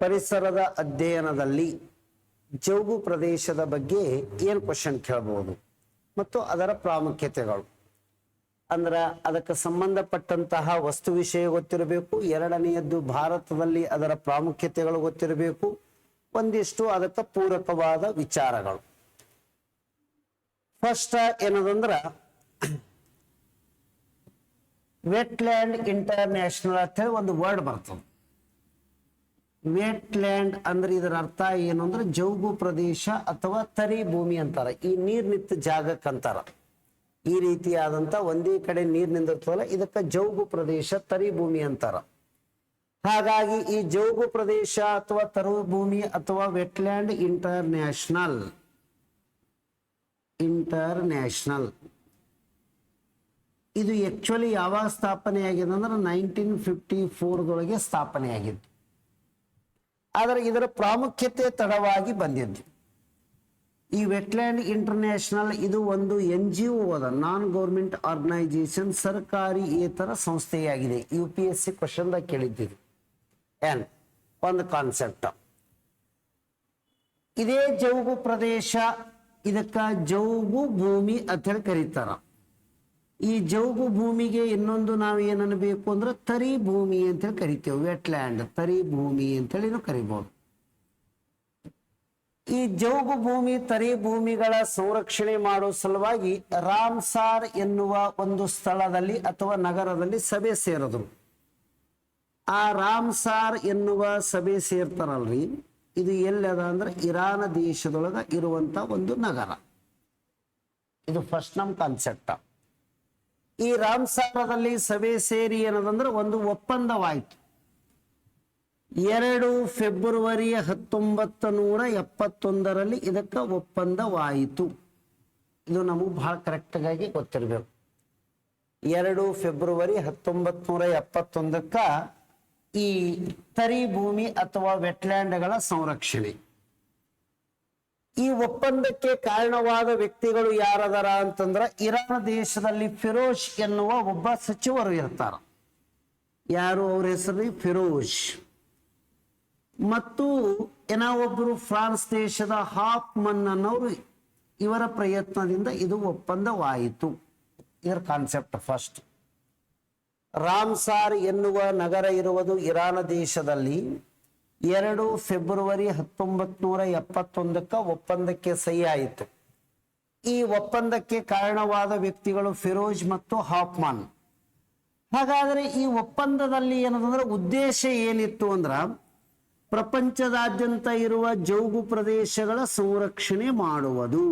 ಪರಿಸರದ ಅಧ್ಯಯನದಲ್ಲಿ ಜೌಗು ಪ್ರದೇಶದ ಬಗ್ಗೆ ಏನು ಕ್ವಶನ್ ಕೇಳಬಹುದು ಮತ್ತು ಅದರ ಪ್ರಾಮುಖ್ಯತೆಗಳು. ಅಂದ್ರೆ ಅದಕ್ಕೆ ಸಂಬಂಧಪಟ್ಟಂತಹ ವಸ್ತು ವಿಷಯ ಗೊತ್ತಿರಬೇಕು, ಎರಡನೆಯದ್ದು ಭಾರತದಲ್ಲಿ ಅದರ ಪ್ರಾಮುಖ್ಯತೆಗಳು ಗೊತ್ತಿರಬೇಕು, ಒಂದಿಷ್ಟು ಅದಕ್ಕೆ ಪೂರಕವಾದ ವಿಚಾರಗಳು. ಫಸ್ಟ್ ಏನದಂದ್ರ ವೆಟ್ಲ್ಯಾಂಡ್ ಇಂಟರ್ನ್ಯಾಷನಲ್ ಅಂತ ಹೇಳಿ ಒಂದು ವರ್ಡ್ ಬರ್ತದೆ. ವೆಟ್ಲ್ಯಾಂಡ್ ಅಂದ್ರೆ ಇದರ ಅರ್ಥ ಏನು ಅಂದ್ರೆ ಜೌಗು ಪ್ರದೇಶ ಅಥವಾ ತರಿ ಭೂಮಿ ಅಂತಾರ. ಈ ನೀರ್ ನಿಂತ ಜಾಗಕ್ಕಂತಾರ ಈ ರೀತಿಯಾದಂತ ಒಂದೇ ಕಡೆ ನೀರ್ ನಿಂದಿರ್ತವಲ್ಲ ಇದಕ್ಕೆ ಜೌಗು ಪ್ರದೇಶ, ತರಿ ಭೂಮಿ ಅಂತಾರ. ಹಾಗಾಗಿ ಈ ಜೌಗು ಪ್ರದೇಶ ಅಥವಾ ತರು ಭೂಮಿ ಅಥವಾ ವೆಟ್ಲ್ಯಾಂಡ್ ಇಂಟರ್ನ್ಯಾಷನಲ್ ಇಂಟರ್ನ್ಯಾಷನಲ್. ಇದು ಆಕ್ಚುಲಿ ಯಾವಾಗ ಸ್ಥಾಪನೆ ಆಗಿದೆ ಅಂದ್ರೆ ನೈನ್ಟೀನ್ ಫಿಫ್ಟಿ ಫೋರ್ದೊಳಗೆ ಸ್ಥಾಪನೆ ಆಗಿದ್ದು ಆದರೆ ಇದರ ಪ್ರಾಮುಖ್ಯತೆ ತಡವಾಗಿ ಬಂದಿದ್ದು. ಈ ವೆಟ್ಲ್ಯಾಂಡ್ ಇಂಟರ್ನ್ಯಾಷನಲ್ ಇದು ಒಂದು ಎನ್ ಜಿ ಒ ಅದ ನಾನ್ ಗೌರ್ಮೆಂಟ್ ಆರ್ಗನೈಸೇಷನ್ ಸರ್ಕಾರಿ ಏತರ ಸಂಸ್ಥೆಯಾಗಿದೆ. ಯು ಪಿ ಎಸ್ ಸಿ ಕ್ವಶನ್ದಾಗ ಕೇಳಿದ್ದೀರಿ ಏನ್ ಒಂದು ಕಾನ್ಸೆಪ್ಟ್ ಇದೇ ಜೌಗು ಪ್ರದೇಶ, ಇದಕ್ಕ ಜೌಗು ಭೂಮಿ ಅಂತ ಹೇಳಿ ಕರೀತಾರ. ಈ ಜೌಗು ಭೂಮಿಗೆ ಇನ್ನೊಂದು ನಾವು ಏನನ್ನಬೇಕು ಅಂದ್ರೆ ತರಿ ಭೂಮಿ ಅಂತ ಹೇಳಿ ಕರಿತೇವೆ ವೆಟ್ಲ್ಯಾಂಡ್ ತರಿ ಭೂಮಿ ಅಂತೇಳಿ ಕರಿಬಹುದು ಈ ಜೌಗು ಭೂಮಿ, ತರಿ ಭೂಮಿಗಳ ಸಂರಕ್ಷಣೆ ಮಾಡೋ ಸಲುವಾಗಿ ರಾಮ್ಸಾರ್ ಎನ್ನುವ ಒಂದು ಸ್ಥಳದಲ್ಲಿ ಅಥವಾ ನಗರದಲ್ಲಿ ಸಭೆ ಸೇರಿದ್ರು. ಆ ರಾಮ್ಸಾರ್ ಎನ್ನುವ ಸಭೆ ಸೇರ್ತಾರಲ್ರಿ, ಇದು ಎಲ್ಲದ ಅಂದ್ರೆ ಇರಾನ್ ದೇಶದೊಳಗ ಇರುವಂತ ಒಂದು ನಗರ. ಇದು ಫಸ್ಟ್ ನಮ್ ಕಾನ್ಸೆಪ್ಟ್ ಈ ರಾಮ್ಸಾರದಲ್ಲಿ ಸಭೆ ಸೇರಿ ಏನದಂದ್ರೆ ಒಂದು ಒಪ್ಪಂದವಾಯಿತು. ಎರಡು ಫೆಬ್ರವರಿ ಹತ್ತೊಂಬತ್ತು ನೂರ ಎಪ್ಪತ್ತೊಂದರಲ್ಲಿ ಇದಕ್ಕೆ ಒಪ್ಪಂದವಾಯಿತು. ಇದು ನಮಗೆ ಬಹಳ ಕರೆಕ್ಟಾಗಿ ಗೊತ್ತಿರಬೇಕು. ಎರಡು ಫೆಬ್ರವರಿ ಹತ್ತೊಂಬತ್ತು ನೂರ ಎಪ್ಪತ್ತೊಂದಕ್ಕ ಈ ತರಿ ಭೂಮಿ ಅಥವಾ ವೆಟ್ಲ್ಯಾಂಡ್ಗಳ ಸಂರಕ್ಷಣೆ. ಈ ಒಪ್ಪಂದಕ್ಕೆ ಕಾರಣವಾದ ವ್ಯಕ್ತಿಗಳು ಯಾರದರ ಅಂತಂದ್ರ ಇರಾನ್ ದೇಶದಲ್ಲಿ ಫಿರೋಜ್ ಎನ್ನುವ ಒಬ್ಬ ಸಚಿವರು ಇರ್ತಾರ. ಯಾರು ಅವ್ರ ಹೆಸರು ಫಿರೋಜ್. ಮತ್ತು ಏನೋ ಒಬ್ಬರು ಫ್ರಾನ್ಸ್ ದೇಶದ ಹಾಫ್ಮನ್ ಅನ್ನೋರು ಇವರ ಪ್ರಯತ್ನದಿಂದ ಇದು ಒಪ್ಪಂದವಾಯಿತು. ಇದರ ಕಾನ್ಸೆಪ್ಟ್ ಫಸ್ಟ್ ರಾಮ್ಸಾರ್ ಎನ್ನುವ ನಗರ ಇರುವುದು ಇರಾನ್ ದೇಶದಲ್ಲಿ. ಎರಡು ಫೆಬ್ರವರಿ ಹತ್ತೊಂಬತ್ ನೂರ ಎಪ್ಪತ್ತೊಂದಕ್ಕ ಒಪ್ಪಂದಕ್ಕೆ ಸಹಿ ಆಯಿತು. ಈ ಒಪ್ಪಂದಕ್ಕೆ ಕಾರಣವಾದ ವ್ಯಕ್ತಿಗಳು ಫಿರೋಜ್ ಮತ್ತು ಹಾಫ್ಮಾನ್ ಹಾಗಾದರೆ ಈ ಒಪ್ಪಂದದಲ್ಲಿ ಏನದಂದ್ರೆ ಉದ್ದೇಶ ಏನಿತ್ತು ಅಂದ್ರ ಪ್ರಪಂಚದಾದ್ಯಂತ ಇರುವ ಜೌಗು ಪ್ರದೇಶಗಳ ಸಂರಕ್ಷಣೆ ಮಾಡುವುದು.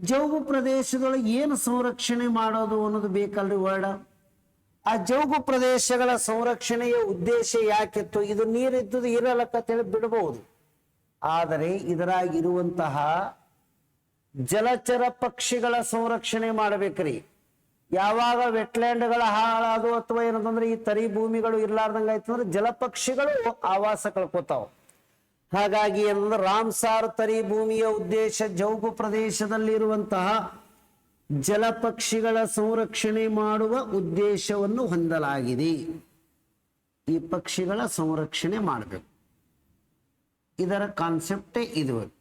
ಜೌಗು ಪ್ರದೇಶದೊಳಗೆ ಏನು ಸಂರಕ್ಷಣೆ ಮಾಡೋದು ಅನ್ನೋದು ಬೇಕಲ್ರಿ ವರ್ಡ? ಆ ಜೌಗು ಪ್ರದೇಶಗಳ ಸಂರಕ್ಷಣೆಯ ಉದ್ದೇಶ ಯಾಕಿತ್ತು ಇದು ನೀರಿದ್ದದು ಇರಲಕ್ಕಂತೇಳಿ ಬಿಡಬಹುದು ಆದರೆ ಇದರಾಗಿರುವಂತಹ ಜಲಚರ ಪಕ್ಷಿಗಳ ಸಂರಕ್ಷಣೆ ಮಾಡಬೇಕ್ರಿ. ಯಾವಾಗ ವೆಟ್ಲ್ಯಾಂಡ್ಗಳ ಹಾಳಾದು ಅಥವಾ ಏನಂತಂದ್ರೆ ಈ ತರಿ ಭೂಮಿಗಳು ಇರ್ಲಾರ್ದಂಗ ಆಯ್ತು ಅಂದ್ರೆ ಜಲಪಕ್ಷಿಗಳು ಆವಾಸ ಕಳ್ಕೊತಾವ. ಹಾಗಾಗಿ ಏನಂದ್ರೆ ರಾಮ್ಸಾರ್ ತರಿ ಭೂಮಿಯ ಉದ್ದೇಶ ಜೌಗು ಪ್ರದೇಶದಲ್ಲಿರುವಂತಹ ಜಲಪಕ್ಷಿಗಳ ಸಂರಕ್ಷಣೆ ಮಾಡುವ ಉದ್ದೇಶವನ್ನು ಹೊಂದಲಾಗಿದೆ. ಈ ಪಕ್ಷಿಗಳ ಸಂರಕ್ಷಣೆ ಮಾಡಬೇಕು. ಇದರ ಕಾನ್ಸೆಪ್ಟೇ ಇದು.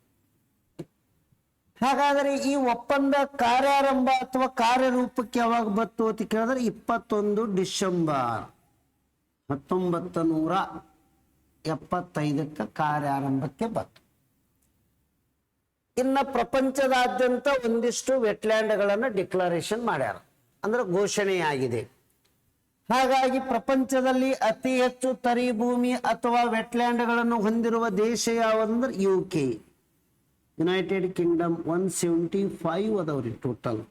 ಹಾಗಾದರೆ ಈ ಒಪ್ಪಂದ ಕಾರ್ಯಾರಂಭ ಅಥವಾ ಕಾರ್ಯರೂಪಕ್ಕೆ ಯಾವಾಗ ಬತ್ತು ಅಂತ ಕೇಳಿದ್ರೆ ಇಪ್ಪತ್ತೊಂದು ಡಿಸೆಂಬರ್ ಹತ್ತೊಂಬತ್ತು ನೂರ ಎಪ್ಪತ್ತೈದಕ್ಕೆ ಕಾರ್ಯಾರಂಭಕ್ಕೆ ಬಂತು. ಇನ್ನ ಪ್ರಪಂಚದಾದ್ಯಂತ ಒಂದಿಷ್ಟು ವೆಟ್ಲ್ಯಾಂಡ್ಗಳನ್ನು ಡಿಕ್ಲರೇಷನ್ ಮಾಡ್ಯಾರ. ಅಂದ್ರೆ ಘೋಷಣೆಯಾಗಿದೆ. ಹಾಗಾಗಿ ಪ್ರಪಂಚದಲ್ಲಿ ಅತಿ ಹೆಚ್ಚು ತರಿ ಭೂಮಿ ಅಥವಾ ವೆಟ್ಲ್ಯಾಂಡ್ಗಳನ್ನು ಹೊಂದಿರುವ ದೇಶ ಯಾವಂದ್ರೆ U K United Kingdom one seventy five ಅದಾವ್ರಿ ಟೋಟಲ್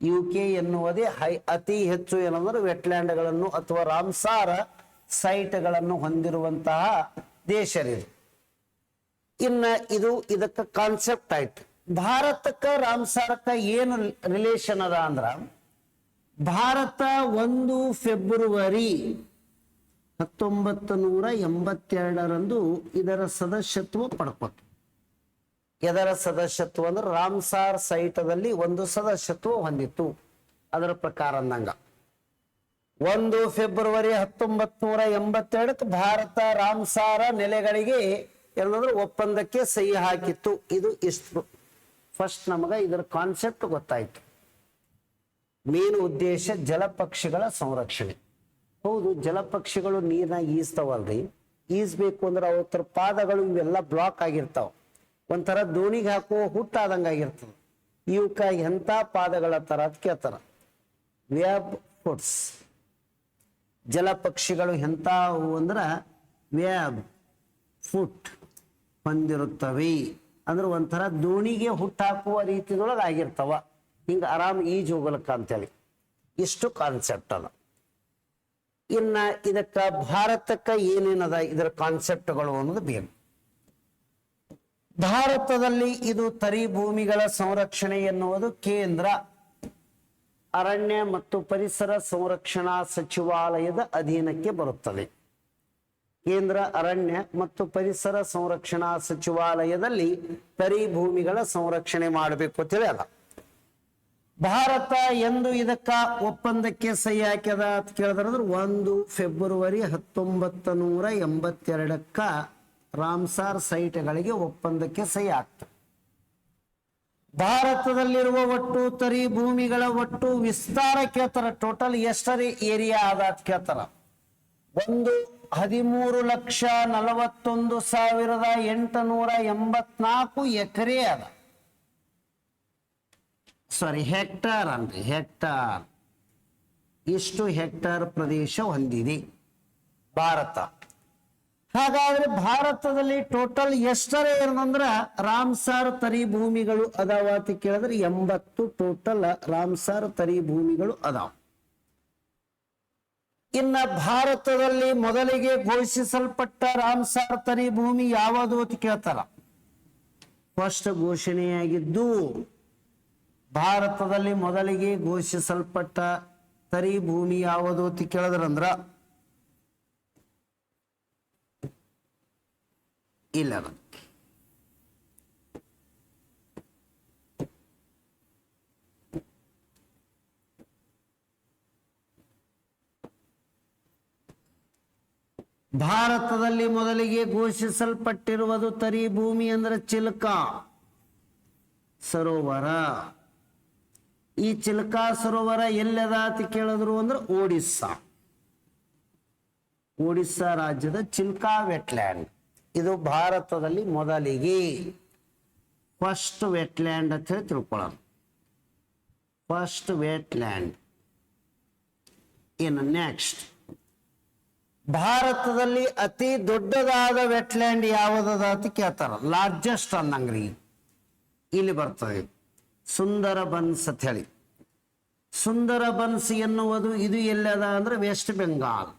ಯು ಕೆ ಎನ್ನುವುದೇ ಹೈ, ಅತಿ ಹೆಚ್ಚು ಏನಂದ್ರೆ ವೆಟ್ಲ್ಯಾಂಡ್ಗಳನ್ನು ಅಥವಾ ರಾಮ್ಸಾರ ಸೈಟ್ಗಳನ್ನು ಹೊಂದಿರುವಂತಹ ದೇಶರಿದು ಇನ್ನ ಇದು ಇದಕ್ಕ ಕಾನ್ಸೆಪ್ಟ್ ಆಯ್ತು. ಭಾರತಕ್ಕ ರಾಮ್ಸಾರಕ್ಕ ಏನು ರಿಲೇಷನ್ ಅದ ಅಂದ್ರ, ಭಾರತ ಒಂದು ಫೆಬ್ರವರಿ ಹತ್ತೊಂಬತ್ತು ನೂರ ಎಂಬತ್ತೆರಡರಂದು ಇದರ ಸದಸ್ಯತ್ವ ಪಡ್ಕೊತು. ಇದರ ಸದಸ್ಯತ್ವ ಅಂದ್ರೆ ರಾಮ್ಸಾರ್ ಸೈಟದಲ್ಲಿ ಒಂದು ಸದಸ್ಯತ್ವ ಹೊಂದಿತ್ತು. ಅದರ ಪ್ರಕಾರ ಅಂದಂಗ. ಒಂದು ಫೆಬ್ರವರಿ ಹತ್ತೊಂಬತ್ ನೂರ ಎಂಬತ್ತೆರಡಕ್ಕೆ ಭಾರತ ರಾಮ್ಸಾರ ನೆಲೆಗಳಿಗೆ ಏನಂದ್ರೆ ಒಪ್ಪಂದಕ್ಕೆ ಸಹಿ ಹಾಕಿತ್ತು. ಇದು ಇಷ್ಟು. ಫಸ್ಟ್ ನಮಗ ಇದರ ಕಾನ್ಸೆಪ್ಟ್ ಗೊತ್ತಾಯ್ತು. ಮೇನ್ ಉದ್ದೇಶ ಜಲಪಕ್ಷಿಗಳ ಸಂರಕ್ಷಣೆ. ಹೌದು ಜಲಪಕ್ಷಿಗಳು ನೀರ್ನಾಗ ಈಸ್ತಾವಲ್ರಿ ಈಸ್ಬೇಕು ಅಂದ್ರೆ ಅವತ್ತರ ಪಾದಗಳು ಇವೆಲ್ಲ ಬ್ಲಾಕ್ ಆಗಿರ್ತಾವ. ಒಂಥರ ದೋಣಿಗೆ ಹಾಕುವ ಹುಟ್ಟಾದಂಗ ಆಗಿರ್ತದೆ. ಇವಕ್ಕ ಎಂಥ ಪಾದಗಳ ತರ ಅಂತ ಕೇಳ್ತಾರ. ವೆಬ್ ಫುಡ್ಸ್ ಜಲಪಕ್ಷಿಗಳು ಎಂಥವು ಅಂದ್ರ ವ್ಯಾಬ್ ಫುಟ್ ಹೊಂದಿರುತ್ತವೆ ಅಂದ್ರೆ ಒಂಥರ ದೋಣಿಗೆ ಹುಟ್ಟಾಕುವ ರೀತಿದೊಳಗೆ ಆಗಿರ್ತಾವ. ಹಿಂಗ ಆರಾಮ್ ಈಜ್ ಹೋಗಲಕ್ಕ ಅಂತೇಳಿ. ಇಷ್ಟು ಕಾನ್ಸೆಪ್ಟ್ ಅದ. ಇನ್ನ ಇದಕ್ಕ ಭಾರತಕ್ಕ ಏನೇನದ ಇದರ ಕಾನ್ಸೆಪ್ಟ್ಗಳು ಅನ್ನೋದು ಬೇಕು ಭಾರತದಲ್ಲಿ ಇದು ತರಿ ಭೂಮಿಗಳ ಸಂರಕ್ಷಣೆ ಎನ್ನುವುದು ಕೇಂದ್ರ, ಅರಣ್ಯ ಮತ್ತು ಪರಿಸರ ಸಂರಕ್ಷಣಾ ಸಚಿವಾಲಯದ ಅಧೀನಕ್ಕೆ ಬರುತ್ತದೆ. ಕೇಂದ್ರ ಅರಣ್ಯ ಮತ್ತು ಪರಿಸರ ಸಂರಕ್ಷಣಾ ಸಚಿವಾಲಯದಲ್ಲಿ ತರಿ ಭೂಮಿಗಳ ಸಂರಕ್ಷಣೆ ಮಾಡಬೇಕು ಅಂತ ಭಾರತ ಎಂದು ಇದಕ್ಕ ಒಪ್ಪಂದಕ್ಕೆ ಸಹಿ ಹಾಕ್ಯದ ಅಂತ ಕೇಳಿದ್ರೆ ಒಂದು ಫೆಬ್ರವರಿ ಹತ್ತೊಂಬತ್ತ ನೂರ ಎಂಬತ್ತೆರಡಕ್ಕ ರಾಮ್ಸಾರ್ ಸೈಟ್ಗಳಿಗೆ ಒಪ್ಪಂದಕ್ಕೆ ಸಹಿ ಆಗ್ತದೆ ಭಾರತದಲ್ಲಿರುವ ಒಟ್ಟು ತರಿ ಭೂಮಿಗಳ ಒಟ್ಟು ವಿಸ್ತಾರ ಕೇಳ್ತಾರ. ಟೋಟಲ್ ಎಷ್ಟರಿ ಏರಿಯಾ ಅದ ಅಂತ ಕೇಳ್ತಾರ. ಒಂದು ಹದಿಮೂರು ಲಕ್ಷ ನಲವತ್ತೊಂದು ಸಾವಿರದ ಎಂಟುನೂರ ಎಂಬತ್ನಾಲ್ಕು ಎಕರೆ ಅದ. ಸಾರಿ ಹೆಕ್ಟಾರ್ ಅನ್ರಿ ಹೆಕ್ಟಾರ್ ಇಷ್ಟು ಹೆಕ್ಟಾರ್ ಪ್ರದೇಶ ಹೊಂದಿದೆ ಭಾರತ. ಹಾಗಾದ್ರೆ ಭಾರತದಲ್ಲಿ ಟೋಟಲ್ ಎಷ್ಟರ ಏನಂದ್ರ ರಾಮ್ಸಾರ್ ತರಿ ಭೂಮಿಗಳು ಅದಾವ ಅಂತ ಕೇಳಿದ್ರೆ ಎಂಬತ್ತು ಟೋಟಲ್ ರಾಮ್ಸಾರ್ ತರಿ ಭೂಮಿಗಳು ಅದಾವ. ಇನ್ನ ಭಾರತದಲ್ಲಿ ಮೊದಲಿಗೆ ಘೋಷಿಸಲ್ಪಟ್ಟ ರಾಮ್ಸಾರ್ ತರಿ ಭೂಮಿ ಯಾವುದು ಅಂತ ಕೇಳ್ತಾರ? ಫಸ್ಟ್ ಘೋಷಣೆಯಾಗಿದ್ದು, ಭಾರತದಲ್ಲಿ ಮೊದಲಿಗೆ ಘೋಷಿಸಲ್ಪಟ್ಟ ತರಿ ಭೂಮಿ ಯಾವುದು ಅಂತ ಕೇಳಿದ್ರಂದ್ರ, ಇಲ್ಲ ಅದು. ಭಾರತದಲ್ಲಿ ಮೊದಲಿಗೆ ಘೋಷಿಸಲ್ಪಟ್ಟಿರುವುದು ತರಿ ಭೂಮಿ ಅಂದ್ರೆ ಚಿಲ್ಕಾ. ಸರೋವರ. ಈ ಚಿಲ್ಕಾ, ಸರೋವರ ಎಲ್ಲದ ಅಂತ ಕೇಳಿದ್ರು ಅಂದ್ರೆ ಒಡಿಸ್ಸಾ ಒಡಿಸ್ಸಾ ರಾಜ್ಯದ ಚಿಲ್ಕಾ ವೆಟ್ಲ್ಯಾಂಡ್ ಇದು ಭಾರತದಲ್ಲಿ ಮೊದಲಿಗೆ ಫಸ್ಟ್ ವೆಟ್ಲ್ಯಾಂಡ್ ಅಂತ ಹೇಳಿ ತಿಳ್ಕೊಳ್ಳೋಣ. ಫಸ್ಟ್ ವೆಟ್ಲ್ಯಾಂಡ್ ಇನ್ನು ನೆಕ್ಸ್ಟ್ ಭಾರತದಲ್ಲಿ ಅತಿ ದೊಡ್ಡದಾದ ವೆಟ್ಲ್ಯಾಂಡ್ ಯಾವುದದ ಅಂತ ಕೇಳ್ತಾರ. ಲಾರ್ಜೆಸ್ಟ್ ಅನ್ನಂಗ್ರಿ. ಇಲ್ಲಿ ಬರ್ತದೆ. ಸುಂದರ ಬನ್ಸ್ ಅಂತ ಹೇಳಿ. ಸುಂದರ ಬನ್ಸ್ ಎನ್ನುವುದು ಇದು ಎಲ್ಲದ ಅಂದ್ರೆ west Bengal.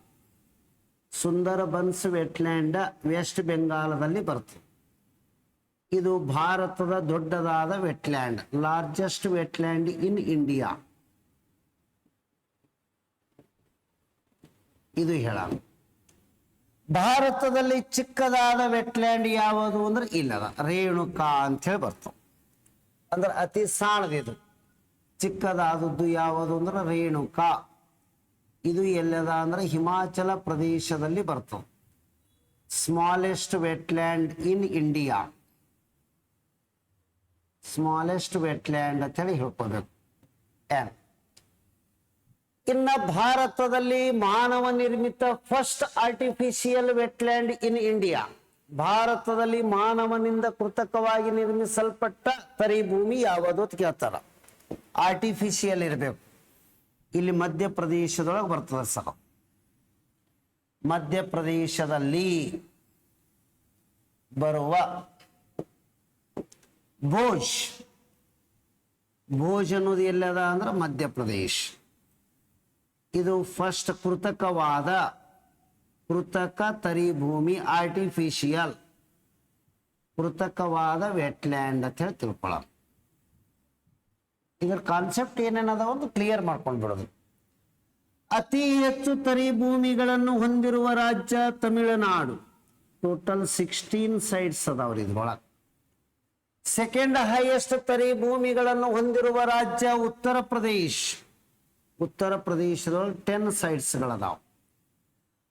Sundarbans wetland west ಬೆಂಗಾಲದಲ್ಲಿ ಬರ್ತದೆ. ಇದು ಭಾರತದ ದೊಡ್ಡದಾದ wetland. Largest wetland in India. ಇದು ಹೇಳಲ್ಲ ಭಾರತದಲ್ಲಿ ಚಿಕ್ಕದಾದ ವೆಟ್ಲ್ಯಾಂಡ್ ಯಾವುದು ಅಂದ್ರೆ ಇಲ್ಲದ, ರೇಣುಕಾ ಅಂತ ಹೇಳಿ ಬರ್ತವೆ ಅಂದ್ರೆ ಅತಿ ಸಾಣದಿದು ಚಿಕ್ಕದಾದದ್ದು ಯಾವುದು ಅಂದ್ರೆ ರೇಣುಕಾ. ಇದು ಎಲ್ಲದ ಅಂದ್ರೆ ಹಿಮಾಚಲ ಪ್ರದೇಶದಲ್ಲಿ ಬರ್ತವೆ smallest wetland in India. Smallest wetland ಅಂತ ಹೇಳಿ ಹೇಳ್ಕೋಬೇಕು. ಏನ್ ಇನ್ನ ಭಾರತದಲ್ಲಿ ಮಾನವ ನಿರ್ಮಿತ first artificial wetland in India ಭಾರತದಲ್ಲಿ ಮಾನವನಿಂದ ಕೃತಕವಾಗಿ ನಿರ್ಮಿಸಲ್ಪಟ್ಟ ತರಿಭೂಮಿ ಯಾವುದು ಅಂತ ಕೇಳ್ತಾರ. ಆರ್ಟಿಫಿಷಿಯಲ್ ಇರಬೇಕು. ಇಲ್ಲಿ ಮಧ್ಯಪ್ರದೇಶದೊಳಗೆ ಬರ್ತದೆ ಸಹ. ಮಧ್ಯಪ್ರದೇಶದಲ್ಲಿ ಬರುವ ಭೋಜ್. ಭೋಜ್ ಅನ್ನೋದು ಎಲ್ಲದ ಅಂದ್ರೆ ಮಧ್ಯಪ್ರದೇಶ್. ಇದು ಫಸ್ಟ್ ಕೃತಕವಾದ ಕೃತಕ ತರಿಭೂಮಿ ಆರ್ಟಿಫಿಷಿಯಲ್ ಕೃತಕವಾದ ವೆಟ್ಲ್ಯಾಂಡ್ ಅಂತ ಹೇಳಿ ತಿಳ್ಕೊಳ್ಳ ಇದರ ಕಾನ್ಸೆಪ್ಟ್ ಏನೇನದ ಒಂದು ಕ್ಲಿಯರ್ ಮಾಡ್ಕೊಂಡು ಬಿಡೋದು ಅತಿ ಹೆಚ್ಚು ತರಿ ಭೂಮಿಗಳನ್ನು ಹೊಂದಿರುವ ರಾಜ್ಯ ತಮಿಳುನಾಡು. ಟೋಟಲ್ ಸಿಕ್ಸ್ಟೀನ್ ಸೈಡ್ಸ್ ಅದಾವ್ರಿ ಇದ್ರೊಳಗೆ. ಸೆಕೆಂಡ್ ಹೈಯೆಸ್ಟ್ ತರಿ ಭೂಮಿಗಳನ್ನು ಹೊಂದಿರುವ ರಾಜ್ಯ ಉತ್ತರ ಪ್ರದೇಶ್. ಉತ್ತರ ಪ್ರದೇಶದೊಳಗೆ ಟೆನ್ ಸೈಟ್ಸ್ಗಳದಾವ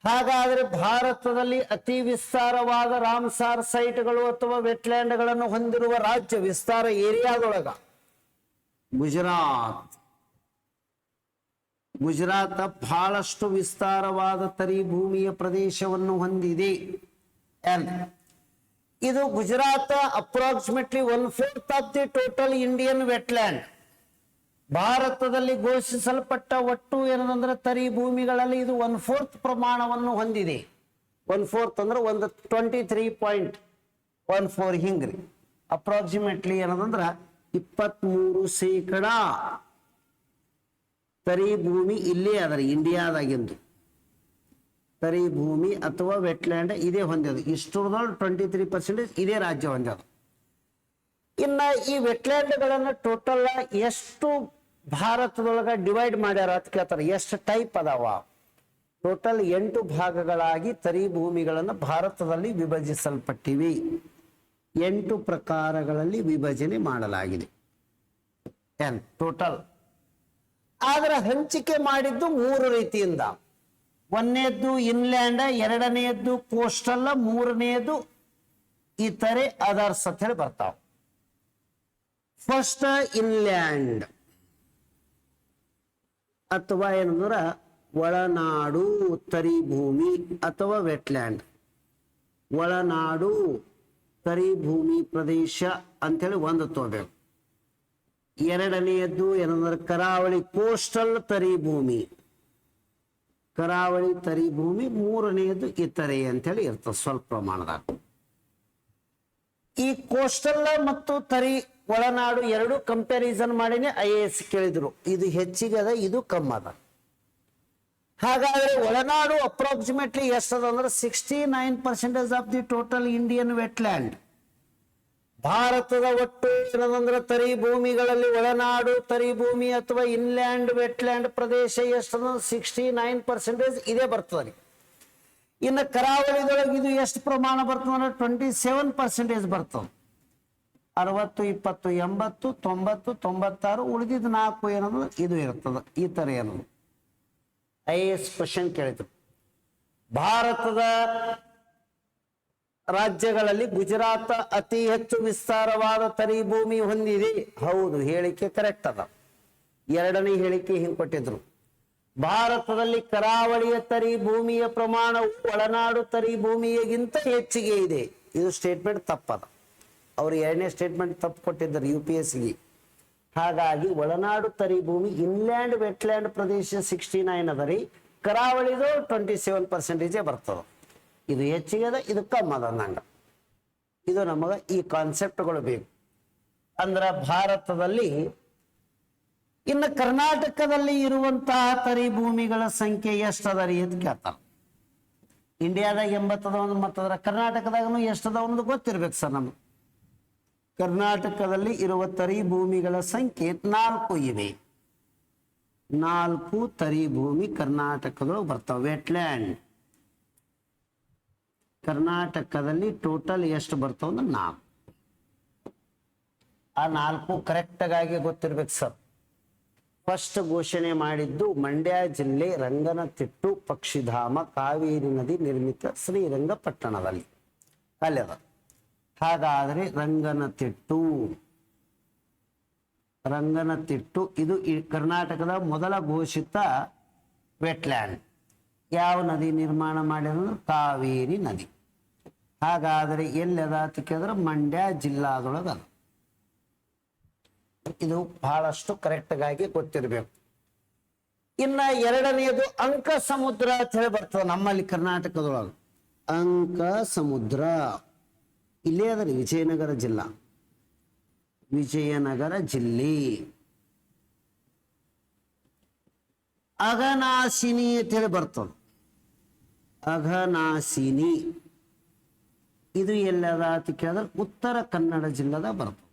ಹಾಗಾದ್ರೆ ಭಾರತದಲ್ಲಿ ಅತಿ ವಿಸ್ತಾರವಾದ ರಾಮ್ಸಾರ್ ಸೈಟ್ಗಳು ಅಥವಾ ವೆಟ್ಲ್ಯಾಂಡ್ಗಳನ್ನು ಹೊಂದಿರುವ ರಾಜ್ಯ ವಿಸ್ತಾರ ಏರಿಯಾದೊಳಗ ಗುಜರಾತ್. ಗುಜರಾತ್ ಬಹಳಷ್ಟು ವಿಸ್ತಾರವಾದ ತರಿ ಭೂಮಿಯ ಪ್ರದೇಶವನ್ನು ಹೊಂದಿದೆ. ಇದು Gujarat approximately one fourth of the total Indian wetland. ಭಾರತದಲ್ಲಿ ಘೋಷಿಸಲ್ಪಟ್ಟ ಒಟ್ಟು ಏನಂದ್ರೆ ತರಿ ಭೂಮಿಗಳಲ್ಲಿ ಇದು ಒನ್ ಫೋರ್ತ್ ಪ್ರಮಾಣವನ್ನು ಹೊಂದಿದೆ. ಒನ್ ಫೋರ್ತ್ ಅಂದ್ರೆ ಒಂದು twenty three point one four ಹಿಂಗ್ರಿ approximately ಏನದಂದ್ರ ಇಪ್ಪತ್ಮೂರು ಶೇಕಡ ತರಿ ಭೂಮಿ ಇಲ್ಲೇ ಅದರಿ ಇಂಡಿಯಾದಾಗಿಂದು ತರಿ ಭೂಮಿ ಅಥವಾ ವೆಟ್ಲ್ಯಾಂಡ್ ಇದೇ ಹೊಂದ್ಯದು. ಇಷ್ಟರದೊಳಗೆ ಟ್ವೆಂಟಿ ತ್ರೀ ಪರ್ಸೆಂಟೇಜ್ ಇದೇ ರಾಜ್ಯ ಹೊಂದ್ಯದು. ಇನ್ನ ಈ ವೆಟ್ಲ್ಯಾಂಡ್ಗಳನ್ನು ಟೋಟಲ್ ಎಷ್ಟು ಭಾರತದೊಳಗ ಡಿವೈಡ್ ಮಾಡ್ಯಾರ ಅಂತ ಕೇಳ್ತಾರೆ. ಎಷ್ಟು ಟೈಪ್ ಅದಾವ? ಟೋಟಲ್ ಎಂಟು ಭಾಗಗಳಾಗಿ ತರಿ ಭೂಮಿಗಳನ್ನು ಭಾರತದಲ್ಲಿ ವಿಭಜಿಸಲ್ಪಟ್ಟಿವೆ. ಎಂಟು ಪ್ರಕಾರಗಳಲ್ಲಿ ವಿಭಜನೆ ಮಾಡಲಾಗಿದೆ. ಎನ್ ಟೋಟಲ್ ಆದ್ರೆ ಹಂಚಿಕೆ ಮಾಡಿದ್ದು ಮೂರು ರೀತಿಯಿಂದ. ಒಂದನೇದ್ದು ಇನ್ಲ್ಯಾಂಡ್ ಎರಡನೆಯದ್ದು ಕೋಸ್ಟಲ್ ಮೂರನೆಯದು ಇತರೆ ಅದರ್ಸ್ ಅಂತ ಹೇಳಿ ಬರ್ತಾವ. ಫಸ್ಟ್ ಇನ್ಲ್ಯಾಂಡ್ ಅಥವಾ ಏನಂದ್ರ ಒಳನಾಡು ತರಿ ಭೂಮಿ ಅಥವಾ ವೆಟ್ಲ್ಯಾಂಡ್ ಒಳನಾಡು ತರಿ ಭೂಮಿ ಪ್ರದೇಶ ಅಂತೇಳಿ ಒಂದು ತೋಬೇಕು. ಎರಡನೆಯದ್ದು ಏನಂದ್ರೆ ಕರಾವಳಿ ಕೋಸ್ಟಲ್ ತರಿ ಭೂಮಿ ಕರಾವಳಿ ತರಿ ಭೂಮಿ ಮೂರನೆಯದು ಇತರೆ ಅಂತೇಳಿ ಇರ್ತದೆ, ಸ್ವಲ್ಪ ಪ್ರಮಾಣದಾಗ. ಈ ಕೋಸ್ಟಲ್ ಮತ್ತು ತರಿ ಒಳನಾಡು ಎರಡು ಕಂಪ್ಯಾರಿಸನ್ ಮಾಡಿನೇ ಐ ಎ ಎಸ್ ಕೇಳಿದ್ರು. ಇದು ಹೆಚ್ಚಿಗೆ ಅದ, ಇದು ಕಮ್ಮಿ ಅದ. ಹಾಗಾದ್ರೆ ಒಳನಾಡು ಅಪ್ರಾಕ್ಸಿಮೇಟ್ಲಿ ಎಷ್ಟದ ಅಂದ್ರೆ sixty nine percentage of the total Indian wetland ಭಾರತದ ಒಟ್ಟು ಏನದಂದ್ರೆ ತರಿ ಭೂಮಿಗಳಲ್ಲಿ ಒಳನಾಡು ತರಿ ಭೂಮಿ ಅಥವಾ ಇನ್ಲ್ಯಾಂಡ್ ವೆಟ್ಲ್ಯಾಂಡ್ ಪ್ರದೇಶ ಎಷ್ಟದ ಸಿಕ್ಸ್ಟಿ ನೈನ್ ಪರ್ಸೆಂಟೇಜ್ ಇದೇ ಬರ್ತದೆ ಇನ್ನು ಕರಾವಳಿದೊಳಗೆ ಇದು ಎಷ್ಟು ಪ್ರಮಾಣ ಬರ್ತದೆ ಅಂದ್ರೆ ಟ್ವೆಂಟಿ ಸೆವೆನ್ ಪರ್ಸೆಂಟೇಜ್ ಬರ್ತದೆ. ಅರವತ್ತು, ಇಪ್ಪತ್ತು, ಎಂಬತ್ತು, ತೊಂಬತ್ತು, ತೊಂಬತ್ತಾರು, ಉಳಿದಿದ್ದು ನಾಲ್ಕು ಏನದು? ಇದು ಇರ್ತದ. ಈ ತರ ಏನದು? ಐ ಎಸ್ ಕ್ವಶನ್ ಕೇಳಿದ್ರು. ಭಾರತದ ರಾಜ್ಯಗಳಲ್ಲಿ ಗುಜರಾತ್ ಅತಿ ಹೆಚ್ಚು ವಿಸ್ತಾರವಾದ ತರಿ ಭೂಮಿ ಹೊಂದಿದೆ. ಹೌದು, ಹೇಳಿಕೆ ಕರೆಕ್ಟ್ ಅದ. ಎರಡನೇ ಹೇಳಿಕೆ ಹಿಂಗೆ ಕೊಟ್ಟಿದ್ರು. ಭಾರತದಲ್ಲಿ ಕರಾವಳಿಯ ತರಿ ಭೂಮಿಯ ಪ್ರಮಾಣವು ಒಳನಾಡು ತರಿ ಭೂಮಿಯಗಿಂತ ಹೆಚ್ಚಿಗೆ ಇದೆ. ಇದು ಸ್ಟೇಟ್ಮೆಂಟ್ ತಪ್ಪದ. ಅವ್ರು ಎರಡನೇ ಸ್ಟೇಟ್ಮೆಂಟ್ ತಪ್ಪು ಕೊಟ್ಟಿದ್ದಾರೆ ಯು ಪಿ ಎಸ್ಗೆ. ಹಾಗಾಗಿ ಒಳನಾಡು ತರಿ ಭೂಮಿ ಇನ್ಲ್ಯಾಂಡ್ ವೆಟ್ಲ್ಯಾಂಡ್ ಪ್ರದೇಶ ಸಿಕ್ಸ್ಟಿ ನೈನ್ ಅದ ರೀ. ಕರಾವಳಿದು ಟ್ವೆಂಟಿ ಸೆವೆನ್ ಪರ್ಸೆಂಟೇಜೇ ಬರ್ತದೆ. ಇದು ಹೆಚ್ಚಿಗೆ ಅದ, ಇದು ಕಮ್ಮಿ ಅದ ನಂಗೆ ಇದು ನಮಗ ಈ ಕಾನ್ಸೆಪ್ಟ್ಗಳು ಬೇಕು. ಅಂದ್ರ ಭಾರತದಲ್ಲಿ ಇನ್ನು ಕರ್ನಾಟಕದಲ್ಲಿ ಇರುವಂತಹ ತರಿ ಭೂಮಿಗಳ ಸಂಖ್ಯೆ ಎಷ್ಟದ ರೀ ಅಂತ ಕೇಳ್ತಾರ. ಇಂಡಿಯಾದಾಗ ಎಂಬತ್ತದ ಒಂದು ಮತ್ತದ್ರ ಕರ್ನಾಟಕದಾಗನು ಎಷ್ಟದ ಒಂದು ಗೊತ್ತಿರ್ಬೇಕು ಸರ್ ನಮ್ಗೆ. ಕರ್ನಾಟಕದಲ್ಲಿ ಇರುವ ತರಿ ಭೂಮಿಗಳ ಸಂಖ್ಯೆ ನಾಲ್ಕು ಇವೆ. ನಾಲ್ಕು ತರಿ ಭೂಮಿ ಕರ್ನಾಟಕದೊಳಗೆ ಬರ್ತಾವೆ. ವೆಟ್ಲ್ಯಾಂಡ್. ಕರ್ನಾಟಕದಲ್ಲಿ ಟೋಟಲ್ ಎಷ್ಟು ಬರ್ತಾವ ಅಂದ್ರೆ ನಾಲ್ಕು. ಆ ನಾಲ್ಕು ಕರೆಕ್ಟಾಗಿ ಗೊತ್ತಿರ್ಬೇಕು ಸರ್. ಫಸ್ಟ್ ಘೋಷಣೆ ಮಾಡಿದ್ದು ಮಂಡ್ಯ ಜಿಲ್ಲೆ ರಂಗನತಿಟ್ಟು ಪಕ್ಷಿಧಾಮ ಕಾವೇರಿ ನದಿ ನಿರ್ಮಿತ ಶ್ರೀರಂಗಪಟ್ಟಣದಲ್ಲಿ. ಅಲ್ಲಿ ರಂಗನ ತಿಟ್ಟು. ರಂಗನ ತಿಟ್ಟು, ಇದು ಕರ್ನಾಟಕದ ಮೊದಲ ಘೋಷಿತ ವೆಟ್ಲ್ಯಾಂಡ್. ಯಾವ ನದಿ ನಿರ್ಮಾಣ ಮಾಡಿರೋದು ಕಾವೇರಿ ನದಿ. ಹಾಗಾದರೆ ಎಲ್ಲದ ಅಂತ ಕೇಳಿದ್ರೆ ಮಂಡ್ಯ ಜಿಲ್ಲಾದೊಳಗೆ ಅದ ಇದು ಬಹಳಷ್ಟು ಕರೆಕ್ಟ್ಗಾಗಿ ಗೊತ್ತಿರಬೇಕು. ಇನ್ನ ಎರಡನೆಯದು ಅಂಕ ಸಮುದ್ರ ಅಂತ ಹೇಳಿ ಬರ್ತದೆ ನಮ್ಮಲ್ಲಿ ಕರ್ನಾಟಕದೊಳಗೆ. ಅಂಕ ಸಮುದ್ರ ಇಲ್ಲೇ ಅದರಿ ವಿಜಯನಗರ ಜಿಲ್ಲಾ. ವಿಜಯನಗರ ಜಿಲ್ಲೆ. ಅಘನಾಶಿನಿ ಅಂತ ಹೇಳಿ ಬರ್ತದೆ. ಅಘನಾಶಿನಿ. ಇದು ಎಲ್ಲದ ಅಂತ ಕೇಳಿದ್ರೆ ಉತ್ತರ ಕನ್ನಡ ಜಿಲ್ಲದ ಬರ್ತದೆ.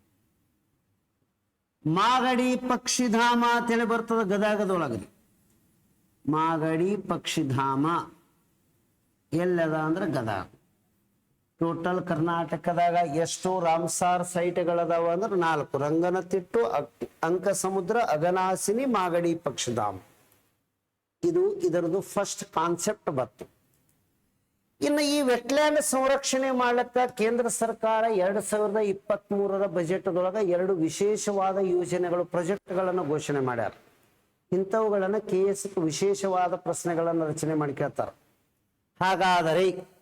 ಮಾಗಡಿ ಪಕ್ಷಿಧಾಮ ಅಂತೇಳಿ ಬರ್ತದೆ ಗದಗದೊಳಗರಿ ಮಾಗಡಿ ಪಕ್ಷಿಧಾಮ ಎಲ್ಲದ ಅಂದ್ರೆ ಗದಗ. ಟೋಟಲ್ ಕರ್ನಾಟಕದಾಗ ಎಷ್ಟು ರಾಮ್ಸಾರ್ ಸೈಟ್ಗಳದಾವ ಅಂದ್ರೆ ನಾಲ್ಕು ರಂಗನತಿಟ್ಟು, ಅಕ್- ಸಮುದ್ರ ಅಗನಾಸಿನಿ, ಮಾಗಡಿ ಪಕ್ಷಿಧಾಮ. ಇದು ಇದರದು ಫಸ್ಟ್ ಕಾನ್ಸೆಪ್ಟ್ ಬತ್ತು ಇನ್ನು ಈ ವೆಟ್ಲ್ಯಾಂಡ್ ಸಂರಕ್ಷಣೆ ಮಾಡಕ್ಕ ಕೇಂದ್ರ ಸರ್ಕಾರ ಎರಡ್ ಸಾವಿರದ ಇಪ್ಪತ್ತ್ ಮೂರರ ಬಜೆಟ್ದೊಳಗ ಎರಡು ವಿಶೇಷವಾದ ಯೋಜನೆಗಳು ಪ್ರಾಜೆಕ್ಟ್ಗಳನ್ನು ಘೋಷಣೆ ಮಾಡ್ಯಾರ. ಇಂಥವುಗಳನ್ನು ಕೆ ಎಸ್ ವಿಶೇಷವಾದ ಪ್ರಶ್ನೆಗಳನ್ನು ರಚನೆ ಮಾಡಿ ಕೇಳ್ತಾರ ಹಾಗಾದರೆ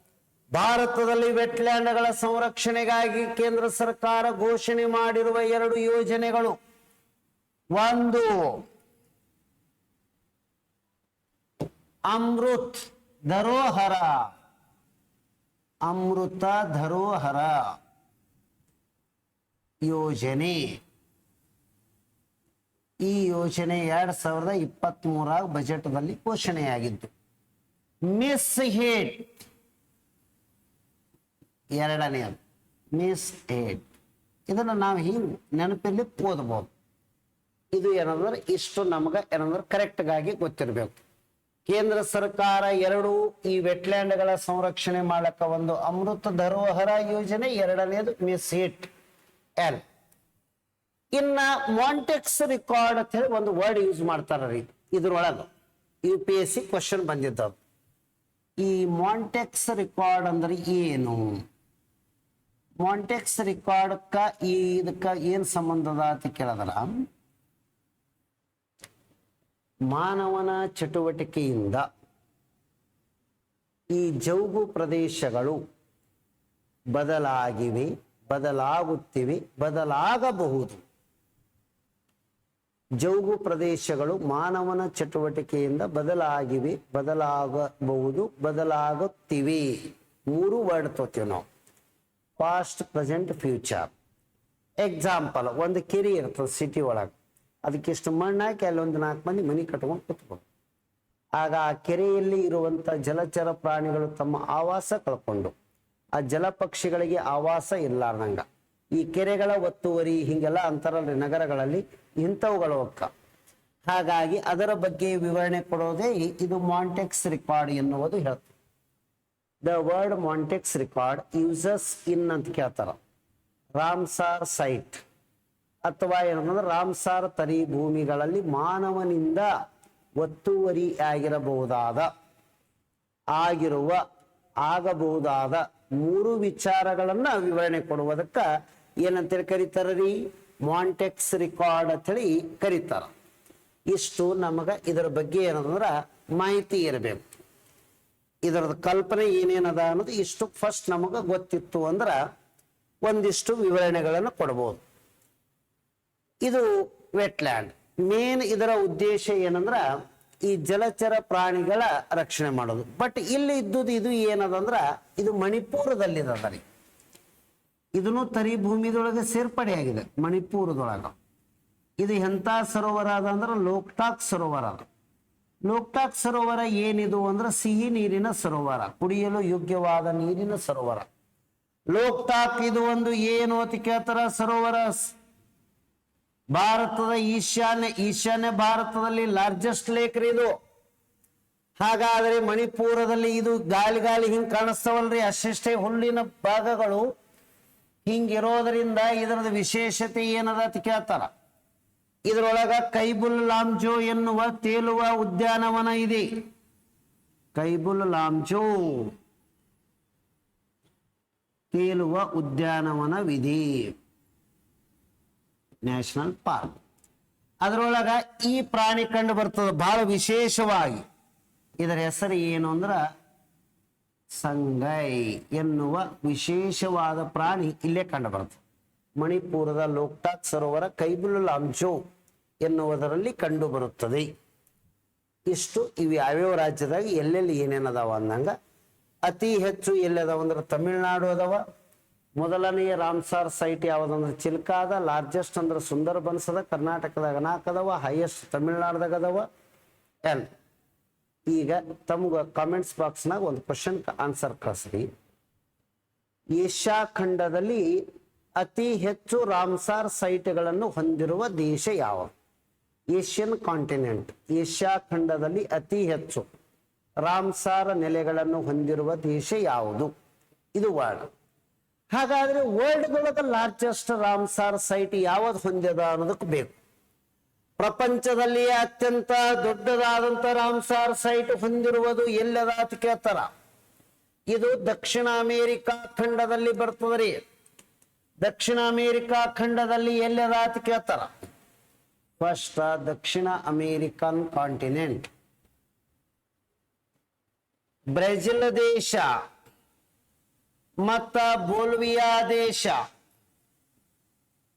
ಭಾರತದಲ್ಲಿ ವೆಟ್ಲ್ಯಾಂಡ್ಗಳ ಸಂರಕ್ಷಣೆಗಾಗಿ ಕೇಂದ್ರ ಸರ್ಕಾರ ಘೋಷಣೆ ಮಾಡಿರುವ ಎರಡು ಯೋಜನೆಗಳು. ಒಂದು ಅಮೃತ್ ಧರೋಹರ. ಅಮೃತ ಧರೋಹರ ಯೋಜನೆ. ಈ ಯೋಜನೆ ಎರಡ್ ಸಾವಿರದ ಇಪ್ಪತ್ತ್ ಮೂರಾಗ ಬಜೆಟ್ನಲ್ಲಿ ಘೋಷಣೆಯಾಗಿದ್ದು. ಮಿಸ್ ಹೇಟ್. ಎರಡನೆಯದು ಮಿಸ್ ಏಡ್ ಇದನ್ನು ನಾವು ಹಿಂಗೆ ನೆನಪಲ್ಲಿ ಓದ್ಬೋದು. ಇದು ಏನಂದ್ರೆ ಇಷ್ಟು ನಮಗೆ ಏನಂದ್ರೆ ಕರೆಕ್ಟ್ಗಾಗಿ ಗೊತ್ತಿರಬೇಕು. ಕೇಂದ್ರ ಸರ್ಕಾರ ಎರಡು ಈ ವೆಟ್ಲ್ಯಾಂಡ್ಗಳ ಸಂರಕ್ಷಣೆ ಮಾಡಕ ಒಂದು ಅಮೃತ ಧರೋಹರ ಯೋಜನೆ ಎರಡನೇದು ಮಿಸ್ ಏಟ್ ಎಲ್ ಇನ್ನ ಮಾಂಟೆಕ್ಸ್ ರಿಕಾರ್ಡ್ ಅಂತ ಹೇಳಿ ಒಂದು ವರ್ಡ್ ಯೂಸ್ ಮಾಡ್ತಾರ ಇದ್ರೊಳಗ U P S C question ಬಂದಿದ್ದವು ಈ ಮಾಂಟೆಕ್ಸ್ ರಿಕಾರ್ಡ್ ಅಂದ್ರೆ ಏನು? ಮಾಂಟೆಕ್ಸ್ ರೆಕಾರ್ಡ್ಕ ಈ ಇದಕ್ಕ ಏನ್ ಸಂಬಂಧ ಅದ ಅಂತ ಕೇಳಿದ್ರ? ಮಾನವನ ಚಟುವಟಿಕೆಯಿಂದ ಈ ಜೌಗು ಪ್ರದೇಶಗಳು ಬದಲಾಗಿವೆ, ಬದಲಾಗುತ್ತಿವೆ, ಬದಲಾಗಬಹುದು. ಜೌಗು ಪ್ರದೇಶಗಳು ಮಾನವನ ಚಟುವಟಿಕೆಯಿಂದ ಬದಲಾಗಿವೆ, ಬದಲಾಗಬಹುದು, ಬದಲಾಗುತ್ತಿವೆ. ಮೂರು ವರ್ಡ್ ತೋತೀವಿ ನಾವು. ಪಾಸ್ಟ್ ಪ್ರೆಸೆಂಟ್ ಫ್ಯೂಚರ್ ಎಕ್ಸಾಂಪಲ್ ಒಂದು ಕೆರೆ ಇರ್ತದೆ ಸಿಟಿ ಒಳಗೆ. ಅದಕ್ಕೆ ಇಷ್ಟು ಮಣ್ಣು ಹಾಕಿ ಅಲ್ಲೊಂದು ನಾಲ್ಕು ಮಂದಿ ಮನೆ ಕಟ್ಕೊಂಡು ಕೂತ್ಕೊಂಡು ಆಗ ಆ ಕೆರೆಯಲ್ಲಿ ಇರುವಂಥ ಜಲಚರ ಪ್ರಾಣಿಗಳು ತಮ್ಮ ಆವಾಸ ಕಳ್ಕೊಂಡು, ಆ ಜಲಪಕ್ಷಿಗಳಿಗೆ ಆವಾಸ ಇರ್ಲಾರ್ದಂಗ. ಈ ಕೆರೆಗಳ ಒತ್ತುವರಿ ಹಿಂಗೆಲ್ಲ ಅಂತಾರಲ್ರಿ ನಗರಗಳಲ್ಲಿ ಇಂಥವುಗಳು ಒಕ್ಕ ಹಾಗಾಗಿ ಅದರ ಬಗ್ಗೆ ವಿವರಣೆ ಕೊಡೋದೇ ಇದು ಮಾಂಟೆಕ್ಸ್ ರೆಕಾರ್ಡ್ ಎನ್ನುವುದು ಹೇಳ್ತದೆ. The word Montreux record uses in ಅಂತ ಕೇಳ್ತಾರ. Ramsar site. ಅಥವಾ ಏನಂದ್ರೆ ರಾಮ್ಸಾರ್ ತರಿ ಭೂಮಿಗಳಲ್ಲಿ ಮಾನವನಿಂದ ಒತ್ತುವರಿ ಆಗಿರಬಹುದಾದ, ಆಗಿರುವ, ಆಗಬಹುದಾದ ಮೂರು ವಿಚಾರಗಳನ್ನ ವಿವರಣೆ ಕೊಡುವುದಕ್ಕ ಏನಂತೇಳಿ ಕರೀತಾರ ರೀ? ಮಾಂಟೆಕ್ಸ್ ರಿಕಾರ್ಡ್ ಅಂತೇಳಿ ಕರೀತಾರ. ಇಷ್ಟು ನಮಗ ಇದರ ಬಗ್ಗೆ ಏನಂದ್ರ ಮಾಹಿತಿ ಇರಬೇಕು. ಇದರದ ಕಲ್ಪನೆ ಏನೇನದ ಅನ್ನೋದು ಇಷ್ಟು ಫಸ್ಟ್ ನಮಗೆ ಗೊತ್ತಿತ್ತು ಅಂದ್ರ ಒಂದಿಷ್ಟು ವಿವರಣೆಗಳನ್ನು ಕೊಡಬಹುದು ಇದು ವೆಟ್ಲ್ಯಾಂಡ್ ಮೇನ್ ಇದರ ಉದ್ದೇಶ ಏನಂದ್ರ ಈ ಜಲಚರ ಪ್ರಾಣಿಗಳ ರಕ್ಷಣೆ ಮಾಡೋದು. ಬಟ್ ಇಲ್ಲಿ ಇದ್ದುದು ಇದು ಏನದಂದ್ರ ಇದು ಮಣಿಪುರದಲ್ಲಿದ ರೀ. ಇದನ್ನು ತರಿ ಭೂಮಿದೊಳಗೆ ಸೇರ್ಪಡೆಯಾಗಿದೆ ಮಣಿಪುರದೊಳಗ. ಇದು ಎಂತ ಸರೋವರ ಅದ ಅಂದ್ರೆ ಲೋಕ್ಟಾಕ್ ಸರೋವರ ಅದ. ಲೋಕ್ಟಾಕ್ ಸರೋವರ ಏನಿದು ಅಂದ್ರೆ ಸಿಹಿ ನೀರಿನ ಸರೋವರ, ಕುಡಿಯಲು ಯೋಗ್ಯವಾದ ನೀರಿನ ಸರೋವರ. ಲೋಕ್ತಾಕ್ ಇದು ಒಂದು ಏನು ಅಂತ ಕೇಳ್ತಾರ ಸರೋವರ? ಭಾರತದ ಈಶಾನ್ಯ ಈಶಾನ್ಯ ಭಾರತದಲ್ಲಿ ಲಾರ್ಜೆಸ್ಟ್ ಲೇಕ್ ರೀ ಇದು. ಹಾಗಾದ್ರೆ ಮಣಿಪುರದಲ್ಲಿ ಇದು ಗಾಳಿ ಗಾಳಿ ಹಿಂಗ್ ಕಾಣಿಸ್ತಾವಲ್ರಿ? ಅಷ್ಟೇ ಹುಲ್ಲಿನ ಭಾಗಗಳು ಹಿಂಗಿರೋದ್ರಿಂದ ಇದರದ ವಿಶೇಷತೆ ಏನದ ಅಂತ ಕೇಳ್ತಾರ. ಇದರೊಳಗ ಕೈಬುಲ್ ಲಾಂಜೋ ಎನ್ನುವ ತೇಲುವ ಉದ್ಯಾನವನ ಇದೆ. ಕೈಬುಲ್ ಲಾಂಜೋ ತೇಲುವ ಉದ್ಯಾನವನವಿದೆ. National park. ಅದರೊಳಗ ಈ ಪ್ರಾಣಿ ಕಂಡು ಬರ್ತದೆ ಬಹಳ ವಿಶೇಷವಾಗಿ. ಇದರ ಹೆಸರು ಏನು ಅಂದ್ರ ಸಂಗೈ ಎನ್ನುವ ವಿಶೇಷವಾದ ಪ್ರಾಣಿ ಇಲ್ಲೇ ಕಂಡು ಬರ್ತದೆ. ಮಣಿಪುರದ ಲೋಕ್ಟಾಕ್ ಸರೋವರ ಕೈಬುಲ್ ಲಾಂಚೋ ಎನ್ನುವುದರಲ್ಲಿ ಕಂಡು ಬರುತ್ತದೆ. ಇಷ್ಟು ಇವು ಯಾವ್ಯಾವ ರಾಜ್ಯದಾಗ ಎಲ್ಲೆಲ್ಲಿ ಏನೇನದಾವ ಅಂದಂಗ, ಅತಿ ಹೆಚ್ಚು ಎಲ್ಲದಾವ ಅಂದ್ರೆ ತಮಿಳುನಾಡು ಅದಾವ. ಮೊದಲನೆಯ ರಾಮ್ಸಾರ್ ಸೈಟ್ ಯಾವುದಂದ್ರೆ ಚಿಲ್ಕಾದ ಲಾರ್ಜೆಸ್ಟ್ ಅಂದ್ರೆ ಸುಂದರ್ಬನ್ಸ್ ಬನ್ಸದ ಕರ್ನಾಟಕದಾಗ ನಾಲ್ಕು ಅದಾವ, ಹೈಯೆಸ್ಟ್ ತಮಿಳ್ನಾಡ್ದಾಗ ಅದಾವ. ಎಲ್? ಈಗ ತಮ್ಗ ಕಾಮೆಂಟ್ಸ್ ಬಾಕ್ಸ್ನಾಗ ಒಂದು ಕ್ವಶನ್ ಆನ್ಸರ್ ಕಳಿಸ್ರಿ. ಏಷ್ಯಾ ಖಂಡದಲ್ಲಿ ಅತಿ ಹೆಚ್ಚು ರಾಮ್ಸಾರ್ ಸೈಟ್ಗಳನ್ನು ಹೊಂದಿರುವ ದೇಶ ಯಾವುದು ಏಷ್ಯನ್ ಕಾಂಟಿನೆಂಟ್, ಏಷ್ಯಾ ಖಂಡದಲ್ಲಿ ಅತಿ ಹೆಚ್ಚು ರಾಮ್ಸಾರ ನೆಲೆಗಳನ್ನು ಹೊಂದಿರುವ ದೇಶ ಯಾವುದು? ಇದು ವರ್ಡ್ ಹಾಗಾದ್ರೆ ವರ್ಲ್ಡ್ ಒಳಗ ಲಾರ್ಜೆಸ್ಟ್ ರಾಮ್ಸಾರ್ ಸೈಟ್ ಯಾವ್ದು ಹೊಂದ್ಯದ ಅನ್ನೋದಕ್ಕೆ ಬೇಕು. ಪ್ರಪಂಚದಲ್ಲಿ ಅತ್ಯಂತ ದೊಡ್ಡದಾದಂತ ರಾಮ್ಸಾರ್ ಸೈಟ್ ಹೊಂದಿರುವುದು ಎಲ್ಲದ ಅಂತ ಕೇಳ್ತಾರ. ಇದು ದಕ್ಷಿಣ ಅಮೇರಿಕಾ ಖಂಡದಲ್ಲಿ ಬರ್ತದ್ರಿ. ದಕ್ಷಿಣ ಅಮೇರಿಕಾ ಖಂಡದಲ್ಲಿ ಎಲ್ಲದ ಅಂತ ಕೇಳ್ತಾರ. ಫಸ್ಟ್ ದಕ್ಷಿಣ ಅಮೇರಿಕನ್ ಕಾಂಟಿನೆಂಟ್. ಬ್ರೆಜಿಲ್ ದೇಶ ಮತ್ತ ಬೋಲ್ವಿಯಾ ದೇಶ.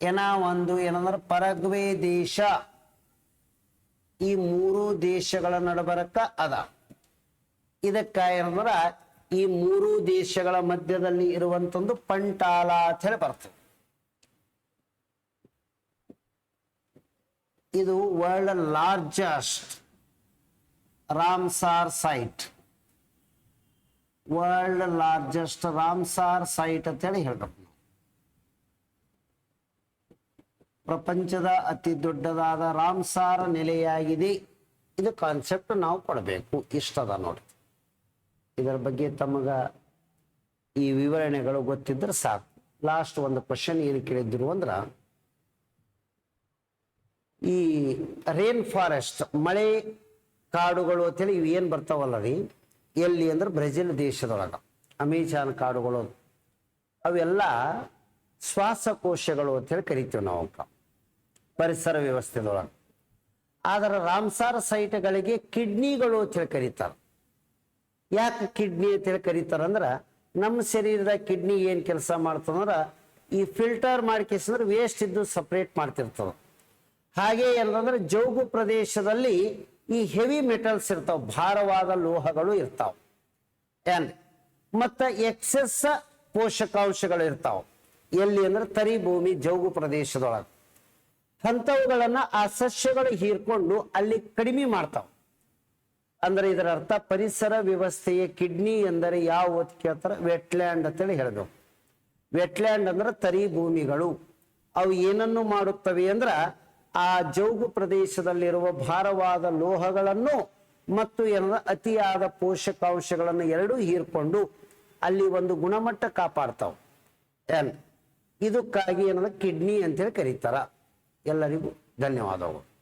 ಏನ ಒಂದು ಏನಂದ್ರೆ ಪರಗ್ವೆ ದೇಶ. ಈ ಮೂರು ದೇಶಗಳ ನಡಬರಕ ಅದ. ಇದಕ್ಕ ಏನಂದ್ರ ಈ ಮೂರು ದೇಶಗಳ ಮಧ್ಯದಲ್ಲಿ ಇರುವಂತಂದು ಪಂಟಾಲ ಅಂತ ಹೇಳಿ ಬರ್ತದೆ. ಇದು world largest Ramsar site world largest Ramsar site ಅಂತ ಹೇಳಿ ಹೇಳ್ಬೇಕು ಪ್ರಪಂಚದ ಅತಿ ದೊಡ್ಡದಾದ ರಾಮ್ಸಾರ್ ನೆಲೆಯಾಗಿದೆ. ಇದು ಕಾನ್ಸೆಪ್ಟ್ ನಾವು ಕೊಡಬೇಕು. ಇಷ್ಟದ ನೋಡಿ. ಇದರ ಬಗ್ಗೆ ತಮಗ ಈ ವಿವರಣೆಗಳು ಗೊತ್ತಿದ್ರೆ ಸಾಕು. ಲಾಸ್ಟ್ ಒಂದು ಕ್ವಶನ್ ಏನು ಕೇಳಿದ್ರು ಅಂದ್ರ ಈ ರೇನ್ ಫಾರೆಸ್ಟ್ ಮಳೆ ಕಾಡುಗಳು ಅಂತೇಳಿ ಇವು ಏನು ಬರ್ತಾವಲ್ಲ ರೀ? ಎಲ್ಲಿ ಅಂದ್ರೆ ಬ್ರೆಜಿಲ್ ದೇಶದೊಳಗ. ಅಮೆಜಾನ್ ಕಾಡುಗಳು. ಅವೆಲ್ಲ ಶ್ವಾಸಕೋಶಗಳು ಅಂತೇಳಿ ಕರಿತೀವಿ ನಾವು ಪರಿಸರ ವ್ಯವಸ್ಥೆದೊಳಗೆ. ಆದರೆ ರಾಮ್ಸಾರ್ ಸೈಟ್ಗಳಿಗೆ ಕಿಡ್ನಿಗಳು ಅಂತೇಳಿ ಕರೀತಾರೆ. ಯಾಕೆ ಕಿಡ್ನಿ ಅಂತೇಳಿ ಕರೀತಾರೆ ಅಂದ್ರ ನಮ್ಮ ಶರೀರದ ಕಿಡ್ನಿ ಏನು ಕೆಲಸ ಮಾಡ್ತದಂದ್ರೆ ಈ ಫಿಲ್ಟರ್ ಮಾಡ್ಕೇಸಂದ್ರೆ ವೇಸ್ಟ್ ಇದ್ದು ಸಪ್ರೇಟ್ ಮಾಡ್ತಿರ್ತದ. ಹಾಗೆ ಏನಂದ್ರೆ ಜೌಗು ಪ್ರದೇಶದಲ್ಲಿ ಈ ಹೆವಿ ಮೆಟಲ್ಸ್ ಇರ್ತಾವ, ಭಾರವಾದ ಲೋಹಗಳು ಇರ್ತಾವ. ಏನ್? ಮತ್ತ ಎಕ್ಸೆಸ್ ಪೋಷಕಾಂಶಗಳು ಇರ್ತಾವ. ಎಲ್ಲಿ ಅಂದ್ರೆ ತರಿ ಭೂಮಿ ಜೌಗು ಪ್ರದೇಶದೊಳಗೆ. ಅಂಥವುಗಳನ್ನ ಆ ಸಸ್ಯಗಳು ಹೀರ್ಕೊಂಡು ಅಲ್ಲಿ ಕಡಿಮೆ ಮಾಡ್ತಾವ. ಅಂದ್ರೆ ಇದರ ಅರ್ಥ ಪರಿಸರ ವ್ಯವಸ್ಥೆಯ ಕಿಡ್ನಿ ಎಂದರೆ ಯಾವ ಕೇಳ್ತಾರೆ? ವೆಟ್ಲ್ಯಾಂಡ್ ಅಂತೇಳಿ ಹೇಳ್ಬೇಕು. ವೆಟ್ಲ್ಯಾಂಡ್ ಅಂದ್ರೆ ತರಿ ಭೂಮಿಗಳು ಅವು ಏನನ್ನು ಮಾಡುತ್ತವೆ ಅಂದ್ರ ಆ ಜೌಗು ಪ್ರದೇಶದಲ್ಲಿರುವ ಭಾರವಾದ ಲೋಹಗಳನ್ನು ಮತ್ತು ಎಲ್ಲ ಅತಿಯಾದ ಪೋಷಕಾಂಶಗಳನ್ನು ಎರಡೂ ಹೀರ್ಕೊಂಡು ಅಲ್ಲಿ ಒಂದು ಗುಣಮಟ್ಟ ಕಾಪಾಡ್ತಾವ. ಇದಕ್ಕಾಗಿ ಏನಂದ್ರೆ ಕಿಡ್ನಿ ಅಂತೇಳಿ ಕರೀತಾರ. ಎಲ್ಲರಿಗೂ ಧನ್ಯವಾದಗಳು.